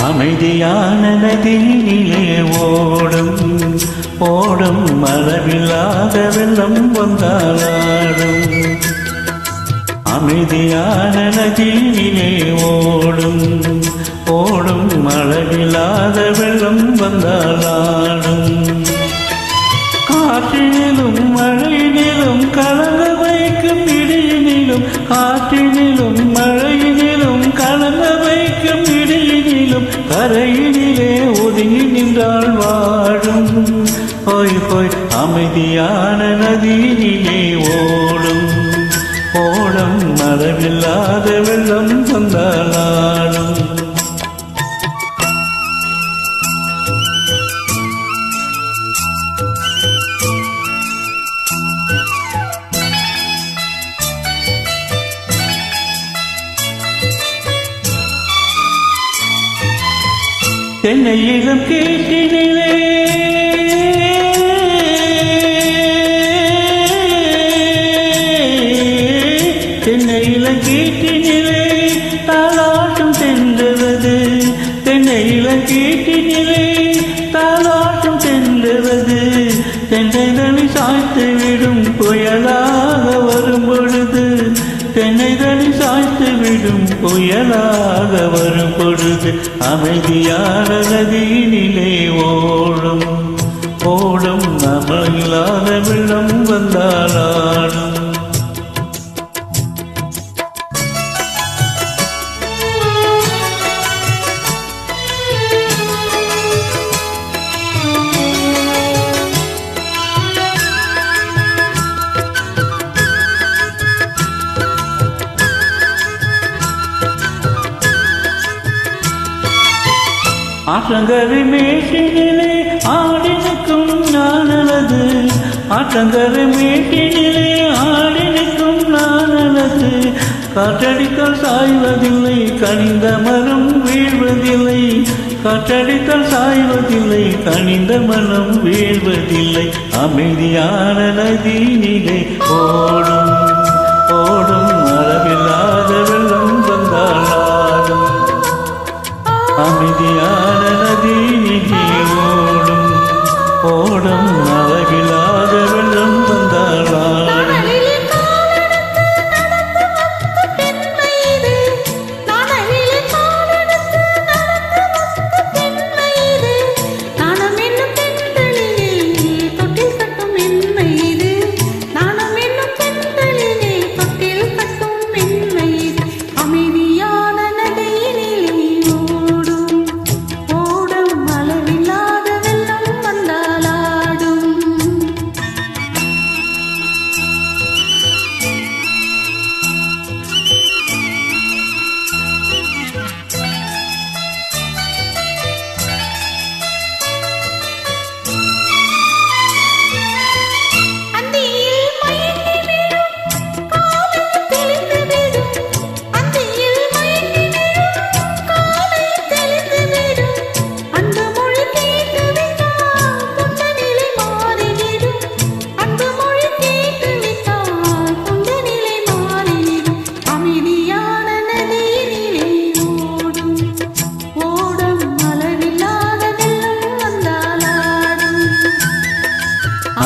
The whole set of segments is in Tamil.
அமைதியான நதியிலே ஓடும் ஓடும் அளவில்லாத வெள்ளம் வந்தாலாடும் அமைதியான நதியிலே ஓடும் ஓடும் மழவில்லாத வெள்ளம் வந்தாலாடும் காற்றினிலும் மழையினிலும் கலங்க வைக்கும் இடியினிலும் காற்றினிலும் மழையினிலும் நீயும் கரையினிலே ஒதுங்கி நின்றால் வாழும். போய் போய் அமைதியான நதியினிலே ஓடும். ஓடம் மரமில்லாத வெள்ளம் வந்தாலும் தென்னையிலும் கேட்டினிலே. தென்னையில கேட்டினிலே. தாளாட்டும் தென்றுவது. தென்னையில கேட்டினிலே. தாளாட்டும் தென்றுவது. தென்னைதனி சாய்த்து விடும் புயலா பெரும் புயலாக வரும் பொழுது அமைதியான நதியினிலே ஓடும். ஓடும் அமலாத வெள்ளம் வந்தாலும் ஆற்றங்கரை மேட்டினிலே ஆடினுக்கும் நானது ஆற்றங்கரை மேட்டினிலே ஆடினுக்கும் நானது காற்றடித்தால் சாய்வதில்லை கனிந்த மனம் வீழ்வதில்லை. காற்றடித்தால் சாய்வதில்லை கனிந்த மனம் வீழ்வதில்லை. அமைதியான நதி ஓடும் ஓடும். ஓடும் அழகிலாக வெள்ளம் வந்தாளாடும்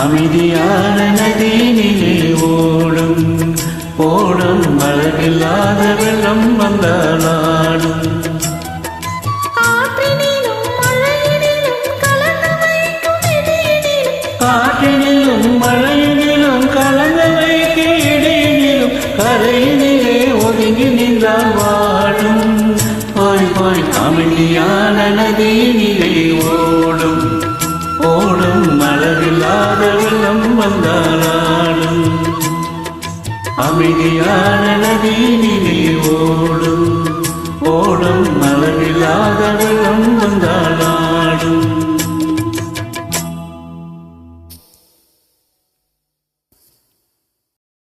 அமைதியான நதியினிலே ஓடும். ஓடும் அளவில்லாத வெள்ளம் வந்தாளாடும் காற்றினிலும் மழையினிலும் கலந்து வைக்க இடையினிலும். கரையினிலே ஒதுங்கி நின்றால் வாடும் போய் போய் அமைதியான நதியினிலே அமைதியான நதியினிலே ஓடும் ஓடும் அளவில்லாத வெள்ளம் வந்தாலும்